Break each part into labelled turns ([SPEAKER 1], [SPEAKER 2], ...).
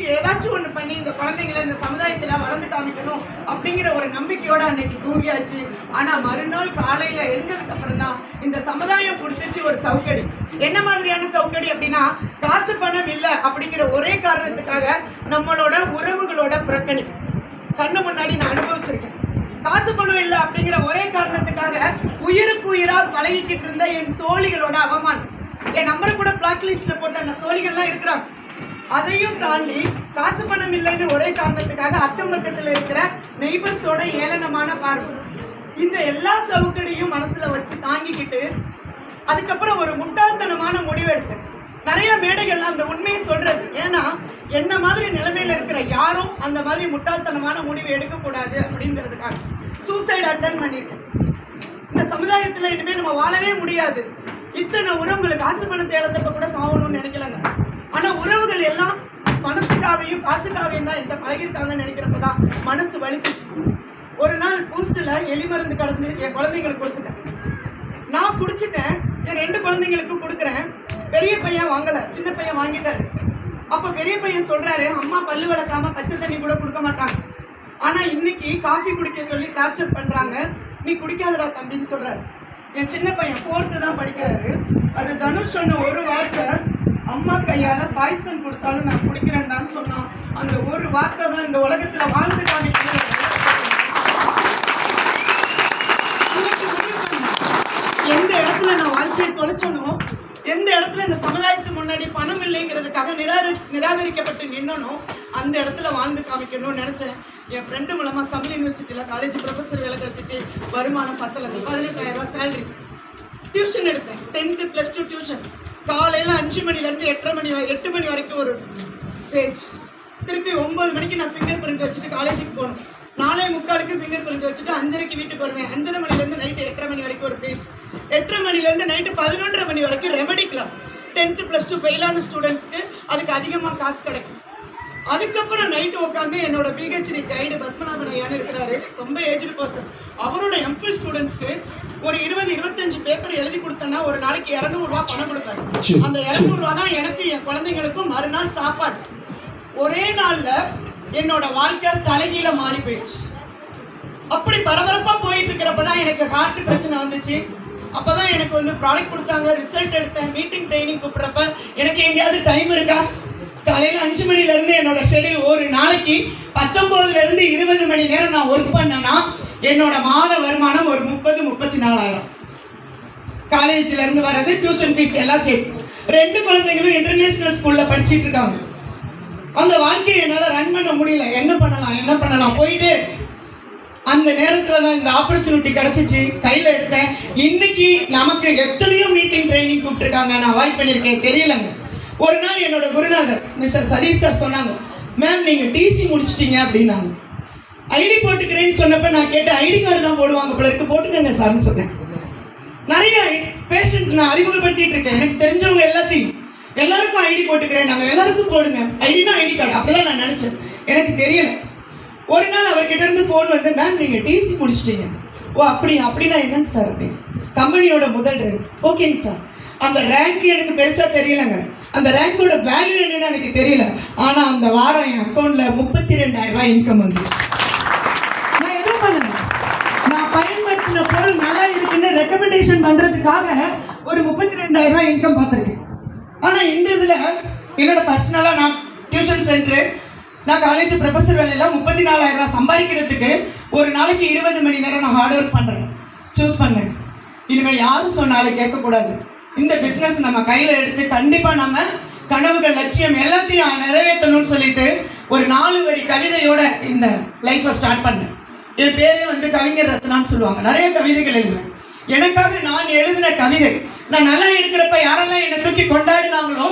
[SPEAKER 1] ஏதாச்சும் ஒண்ணு பண்ணி இந்த குழந்தைங்களை இந்த சமுதாயத்துல வளர்ந்து காமிக்கணும் அப்படிங்கிற ஒரு நம்பிக்கையோட அன்னைக்கு தூங்கியாச்சு. ஆனா மறுநாள் காலையில எழுந்ததுக்கு அப்புறம் தான் இந்த சமுதாயம் கொடுத்துச்சு ஒரு சவுக்கடி. என்ன மாதிரியான சவுக்கடி அப்படின்னா காசு பணம் இல்லை அப்படிங்கிற ஒரே காரணத்துக்காக நம்மளோட உறவுகளோட புறக்கணி. கண்ணு முன்னாடி நான் அனுபவிச்சிருக்கேன். காசு பணம் இல்லை அப்படிங்கிற ஒரே காரணத்துக்காக உயிருக்கு உயிராக பழகிக்கிட்டு இருந்த என் தோழிகளோட அவமானம். என் நம்பரை கூட பிளாக் லிஸ்ட்ல போட்ட அந்த தோழிகள்லாம் இருக்கிறாங்க. அதையும் தாண்டி காசு பணம் இல்லைன்னு ஒரே காரணத்துக்காக அக்கம் பக்கத்தில் இருக்கிற நெய்பர்ஸோட ஏளனமான பார்வை. இந்த எல்லா சவுக்கடியும் மனசுல வச்சு தாங்கிக்கிட்டு அதுக்கப்புறம் ஒரு முட்டாள்தனமான முடிவு எடுத்தேன் நிறைய மேடைகள்ல அந்த உண்மையை சொல்றது. ஏன்னா என்ன மாதிரி நிலைமையில இருக்கிற யாரும் அந்த மாதிரி முட்டாள்தனமான முடிவு எடுக்கக்கூடாது அப்படிங்கிறதுக்காக சூசைட் அட்டன் பண்ணியிருக்கேன். இந்த சமுதாயத்துல இனிமேல் நம்ம வாழவே முடியாது. இத்தனை உறவுகள் காசு பணத்தை இழந்தப்ப கூட சாகணும்னு நினைக்கலங்க. ஆனா உறவுகள் எல்லாம் பணத்துக்காகவும் காசுக்காகவும் தான் என்கிட்ட பழகிருக்காங்கன்னு நினைக்கிறப்பதான் மனசு வலிச்சிச்சு. ஒரு நாள் பூஸ்டில் எலி மருந்து கலந்து என் குழந்தைங்களுக்கு கொடுத்துட்டேன். நான் குடிச்சிட்டேன். என் ரெண்டு குழந்தைங்களுக்கும் கொடுக்குறேன். பெரிய பையன் வாங்கலை. சின்ன பையன் வாங்கிட்டாரு. அப்போ பெரிய பையன் சொல்கிறாரு அம்மா பல்லு வளர்க்காம பச்சை தண்ணி கூட கொடுக்க மாட்டாங்க. ஆனால் இன்னைக்கு காஃபி குடிக்க சொல்லி டார்ச்சர் பண்ணுறாங்க நீ குடிக்காதடா தம்பின்னு சொல்கிறாரு என் சின்ன பையன் ஃபோர்த்து தான் படிக்கிறாரு. அது தனுஷ் சொன்ன ஒரு வார்த்தை அம்மா கையால பாய்சன் கொடுத்தாலும் நான் குடிக்கிறேன்டான்னு சொன்னான். அந்த ஒரு வார்த்தை தான் இந்த உலகத்துல வாழ்ந்து காமிக்கிறது எந்த இடத்துல நான் வாழ்க்கையை தொலைச்சனோ எந்த இடத்துல இந்த சமுதாயத்துக்கு முன்னாடி பணம் இல்லைங்கிறதுக்காக நிராகரி நிராகரிக்கப்பட்டு நின்னனோ அந்த இடத்துல வாழ்ந்து காமிக்கணும்னு நினைச்சேன். என் ஃப்ரெண்டு மூலமாக தமிழ் யூனிவர்சிட்டியில் காலேஜ் ப்ரொஃபஸர் வேலை கிடச்சிச்சு. வருமானம் பத்து லட்சம் பதினெட்டாயிரம் ரூபா சேலரி டியூஷன் எடுத்தேன். டென்த்து ப்ளஸ் டூ டியூஷன் காலையில் அஞ்சு மணிலேருந்து எட்டரை மணி எட்டு மணி வரைக்கும் ஒரு பேஜ் திருப்பி ஒம்பது மணிக்கு நான் ஃபிங்கர் பிரிண்ட் வச்சுட்டு காலேஜுக்கு போகணும் நாலே முக்காலுக்கு ஃபிங்கர் பிரிண்ட் வச்சுட்டு அஞ்சரைக்கு வீட்டுக்கு வருவேன். அஞ்சரை மணிலேருந்து நைட்டு எட்டரை மணி வரைக்கும் ஒரு பேஜ் எட்டரை மணிலேருந்து நைட்டு பதினொன்றரை மணி வரைக்கும் remedy class tenth plus two ஃபெயிலான ஸ்டூடெண்ட்ஸ்க்கு அதுக்கு அதிகமாக காசு கிடைக்கும். அதுக்கப்புறம் நைட்டு உட்காந்து என்னோட பிஹெச்டி கைடு பத்மநாபன் ஐயான்னு இருக்கிறாரு. ரொம்ப ஏஜ்டு பர்சன் அவரோட எம்ஃபில் ஸ்டூடெண்ட்ஸ்க்கு ஒரு இருபது இருபத்தஞ்சு பேப்பர் எழுதி கொடுத்தேன்னா ஒரு நாளைக்கு இரநூறுவா பணம் கொடுத்தாரு அந்த இரநூறுவா தான் எனக்கு என் குழந்தைங்களுக்கும் மறுநாள் சாப்பாடு. ஒரே நாள்ல என்னோட வாழ்க்கை தலைகீழ மாறி போயிடுச்சு. அப்படி பரபரப்பா போயிட்டு இருக்கிறப்ப தான் எனக்கு ஹார்ட் பிரச்சனை வந்துச்சு. அப்பதான் எனக்கு வந்து ப்ராடக்ட் கொடுத்தாங்க ரிசல்ட் எடுத்தேன் மீட்டிங் ட்ரைனிங் கூப்பிட்றப்ப எனக்கு எங்கேயாவது டைம் இருக்கா? காலையில் அஞ்சு மணிலேருந்து என்னோட ஷெடியூல் ஒரு நாளைக்கு பத்தொம்போதுலேருந்து இருபது மணி நேரம் நான் ஒர்க் பண்ணேன்னா என்னோட மாத வருமானம் ஒரு முப்பது முப்பத்தி நாலாயிரம் காலேஜ்லேருந்து வர்றது டியூஷன் ஃபீஸ் எல்லாம் சேர்த்து. ரெண்டு குழந்தைங்களும் இன்டர்நேஷனல் ஸ்கூலில் படிச்சுட்டு இருக்காங்க. அந்த வாழ்க்கையை என்னால் ரன் பண்ண முடியல. என்ன பண்ணலாம் என்ன பண்ணலாம்? போயிட்டு அந்த நேரத்தில் தான் இந்த ஆப்பர்ச்சுனிட்டி கிடச்சிச்சு. கையில் எடுத்தேன். இன்னைக்கு நமக்கு எத்தனையோ மீட்டிங் ட்ரைனிங் கூப்பிட்டுருக்காங்க நான் அவாய்ட் பண்ணியிருக்கேன். தெரியலங்க. ஒரு நாள் என்னோட குருநாதர் மிஸ்டர் சதீஷ் சார் சொன்னாங்க மேம் நீங்கள் டிசி முடிச்சிட்டீங்க அப்படின்னாங்க. ஐடி போட்டுக்கிறேன்னு சொன்னப்ப நான் கேட்டு ஐடி கார்டு தான் போடுவாங்க போல இருக்கு. போட்டுக்கங்க சார்னு சொன்னேன். நிறைய பேஷண்ட் நான் அறிமுகப்படுத்திட்டு இருக்கேன். எனக்கு தெரிஞ்சவங்க எல்லாத்தையும். எல்லாருக்கும் ஐடி போட்டுக்கிறேன். நாங்கள் எல்லாருக்கும் போடுங்க. ஐடினா ஐடி கார்டு அப்படிதான் நான் நினச்சேன். எனக்கு தெரியல. ஒரு நாள் அவர்கிட்ட இருந்து ஃபோன் வந்து மேம் நீங்கள் டிசி முடிச்சிட்டீங்க. ஓ அப்படி அப்படின்னா என்னங்க சார்? அப்படின்னு. கம்பெனியோட முதல் ஓகேங்க சார். அந்த ரேங்க் எனக்கு பெருசாக தெரியலங்க. அந்த ரேங்கோட வேல்யூ என்னன்னு எனக்கு தெரியல. ஆனால் அந்த வாரம் என் அக்கௌண்ட்டில் முப்பத்தி ரெண்டாயிரம் ரூபாய் இன்கம் வந்துச்சு. நான் எதுவும் பண்ணல. நான் பயன்படுத்தின பொருள் நல்லா இருக்குன்னு ரெக்கமெண்டேஷன் பண்ணுறதுக்காக ஒரு முப்பத்தி ரெண்டாயிரம் ரூபாய் இன்கம் பார்த்துருக்கேன். ஆனால் இந்த இதில் என்னோட பர்சனலாக நான் டியூஷன் சென்டரு நான் காலேஜ் ப்ரொஃபஸர் வேலையெல்லாம் முப்பத்தி நாலாயிரம் சம்பாதிக்கிறதுக்கு ஒரு நாளைக்கு இருபது மணி நேரம் நான் ஹார்ட் ஒர்க் பண்ணுறேன் சூஸ் பண்ணேன் இனிமேல் யாரும் சொன்னாலும் கேட்கக்கூடாது. இந்த பிஸ்னஸ் நம்ம கையில் எடுத்து கண்டிப்பாக நம்ம கனவுகள் லட்சியம் எல்லாத்தையும் நிறைவேற்றணும்னு சொல்லிட்டு ஒரு நாலு வரி கவிதையோட இந்த லைஃப்பை ஸ்டார்ட் பண்ணேன். என் பேரே வந்து கவிஞர் ரத்னான்னு சொல்லுவாங்க. நிறைய கவிதைகள் எழுதுவேன். எனக்காக நான் எழுதின கவிதை நான் நல்லா இருக்கிறப்ப யாரெல்லாம் என்னை தூக்கி கொண்டாடினாங்களோ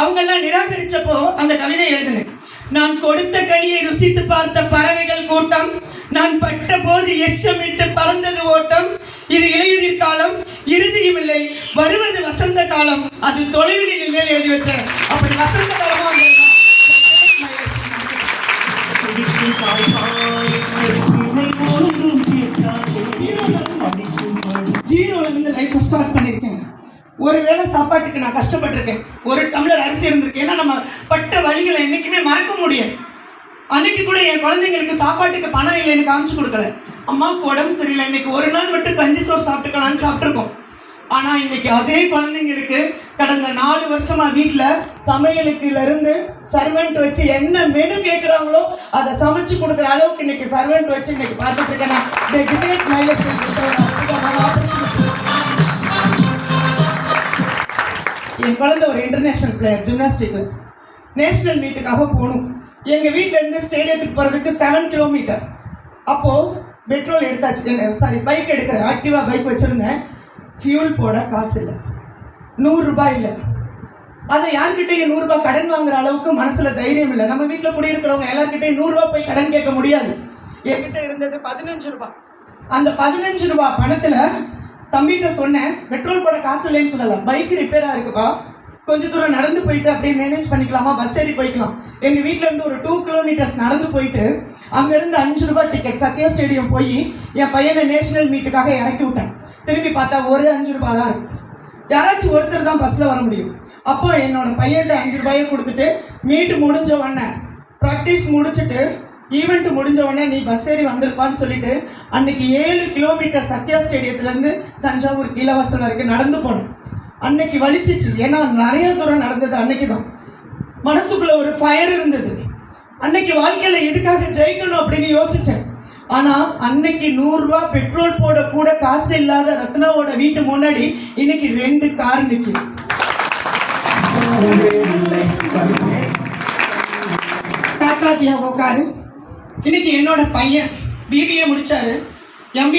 [SPEAKER 1] அவங்கெல்லாம் நிராகரிச்சப்போ அந்த கவிதை எழுதினேன். நான் கொடுத்த கனியை ருசித்து பார்த்த பறவைகள் கூட்டம் நான் பட்ட போது எச்சமிட்டு பறந்தது ஓட்டம் இது இலையுதிர் காலம் இறுதியும் இல்லை. வருவது வசந்த காலம். அது தொலைவில் இல்லை எழுதி வச்சேன். அப்படி வசந்த காலமா ஜீரோல இருந்து லைஃப் ஸ்டார்ட் பண்ணியிருக்கேன். ஒரு வேளை சாப்பாட்டுக்கு நான் கஷ்டப்பட்டிருக்கேன். ஒரு டம்ளர் அரிசி இருந்திருக்கேன் ஏன்னா நம்ம பட்ட வழிகளை என்னைக்குமே மறக்க முடியாது. அன்னைக்கு கூட என் குழந்தைங்களுக்கு சாப்பாட்டுக்கு பணம் இல்லைன்னு காமிச்சு கொடுக்கல. அம்மாவுக்கு உடம்பு சரியில்லை. இன்னைக்கு ஒரு நாள் மட்டும் கஞ்சி சோறு சாப்பிட்டுக்கலாம்னு சாப்பிட்ருக்கோம் ஆனா இன்னைக்கு அதே குழந்தைங்களுக்கு கடந்த நாலு வருஷமா வீட்டில் சமையலுக்குல இருந்து சர்வெண்ட் வச்சு என்ன மெனு கேட்குறாங்களோ அதை சமைச்சு கொடுக்குற அளவுக்கு இன்னைக்கு சர்வெண்ட் வச்சு இன்னைக்கு பார்த்துட்டு இருக்கேன் நான். என் குழந்தை ஒரு இன்டர்நேஷனல் பிளேயர் ஜிம்னாஸ்டிக் நேஷனல் மீட்டுக்காக போகணும். எங்கள் வீட்டில் இருந்து ஸ்டேடியத்துக்கு போகிறதுக்கு செவன் கிலோமீட்டர் அப்போது பெட்ரோல் எடுத்தாச்சு. சாரி பைக் எடுக்கிறேன். ஆக்டிவா பைக் வச்சுருந்தேன். ஃபியூல் போட காசு இல்லை. நூறுரூபா இல்லை. அதை யார்கிட்டையும் நூறுரூபா கடன் வாங்குற அளவுக்கு மனசுல தைரியம் இல்லை. நம்ம வீட்டில் குடியிருக்கிறவங்க எல்லாருக்கிட்டையும் நூறுரூவா போய் கடன் கேட்க முடியாது. என்கிட்ட இருந்தது பதினஞ்சு ரூபா அந்த பதினஞ்சு ரூபா பணத்தில் தம்பிகிட்ட சொன்னேன் பெட்ரோல் போட காசு இல்லைன்னு சொல்லலாம் பைக் ரிப்பேராக இருக்குப்பா. கொஞ்ச தூரம் நடந்து போயிட்டு அப்படியே மேனேஜ் பண்ணிக்கலாமா? பஸ் ஏறி போய்க்கலாம். எங்கள் வீட்டிலேருந்து இருந்து ஒரு டூ கிலோமீட்டர்ஸ் நடந்து போயிட்டு அங்கேருந்து அஞ்சு ரூபாய் டிக்கெட் சத்யா ஸ்டேடியம் போய் என் பையனை நேஷனல் மீட்டுக்காக இறக்கி விட்டேன். திரும்பி பார்த்தா ஒரு அஞ்சு ரூபாய் தான் இருக்கு. யாராச்சும் ஒருத்தர் தான் பஸ்ஸில் வர முடியும். அப்போ என்னோட பையன்கிட்ட அஞ்சு ரூபாயை கொடுத்துட்டு மீட்டு முடிஞ்ச உடனே ப்ராக்டிஸ் முடிச்சுட்டு ஈவெண்ட் முடிஞ்ச உடனே நீ பஸ் ஏறி வந்திருப்பான்னு சொல்லிட்டு அன்னைக்கு ஏழு கிலோமீட்டர் சத்யா ஸ்டேடியத்துலேருந்து தஞ்சாவூர் கீழவாசல் வரைக்கும் நடந்து போனேன். அன்னைக்கு வலிச்சிச்சு. ஏன்னா நிறைய தூரம் நடந்தது அன்னைக்கு தான் மனசுக்குள்ள ஒரு ஃபயர் இருந்தது. அன்னைக்கு வாழ்க்கையில் எதுக்காக ஜெயிக்கணும் அப்படின்னு யோசிச்சேன். ஆனால் அன்னைக்கு நூறுரூவா பெட்ரோல் போட கூட காசு இல்லாத ரத்னாவோட வீட்டு முன்னாடி இன்னைக்கு ரெண்டு கார் நிற்குது டாக்டா டியாகோ உட்காரு. இன்னைக்கு என்னோட பையன் பிபிஏ முடிச்சாரு.